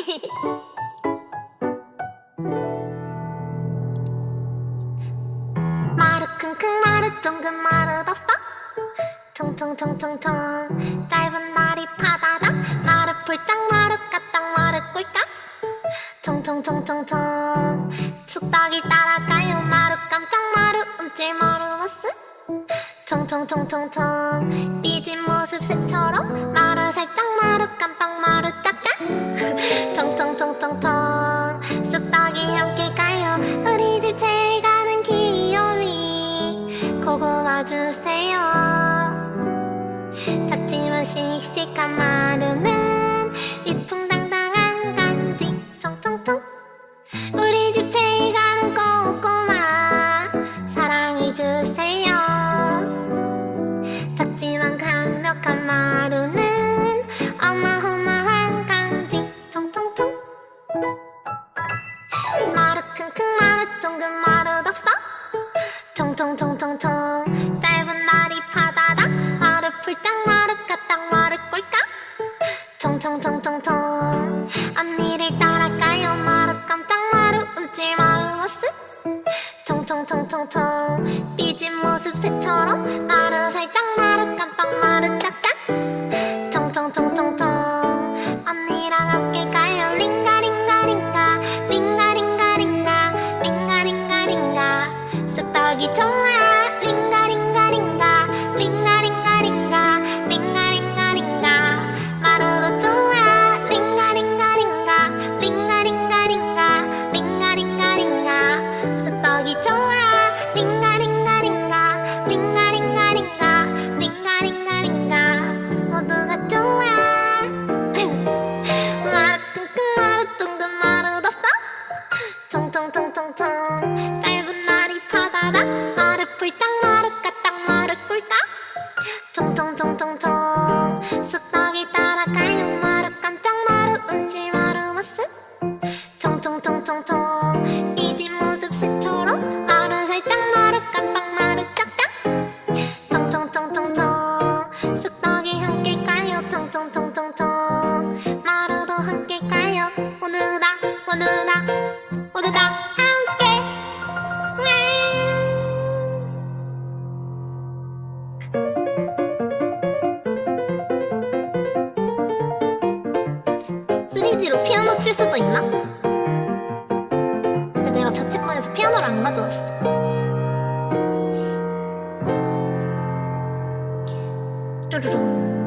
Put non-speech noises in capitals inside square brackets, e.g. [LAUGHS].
[LAUGHS] 마루 킁킁 마루 쫑근 마루 덥어 통통통통통 짧은 다리 파다다. 마루 폴딱 마루 까딱 마루 꼴깍 통통통통통 쑥떡이 따라가요. 마루 깜짝 마루 움찔 마루 버스. 통통통통통 삐진 모습 새처럼 마루 살짝 마루 통통통통통 짧은 다리 파다다. 마루 풀딱 마루 까딱 마루 꼴깍 통통통통통 언니를 따라가요. 마루 깜짝 마루 움찔 마루 모습. 통통통통통 삐진 모습 새처럼 기억이 좋아. 링가링가링가. 링가링가링가. 링가링가링가. 마루도 좋아. 링가링가링가. 링가링가링가. 링가링가링가. 쑥떡이 좋아. 링가링가링가. 링가링가링가. 링가링가링가. 모두가 좋아. 마루 퉁퉁 마루 퉁퉁 마루 덥어? 총총총총총. 누나 모두 다 함께 음. 3D로 피아노 칠 수도 있나? 내가 자취방에서 피아노를 안 가져왔어 뚜루룽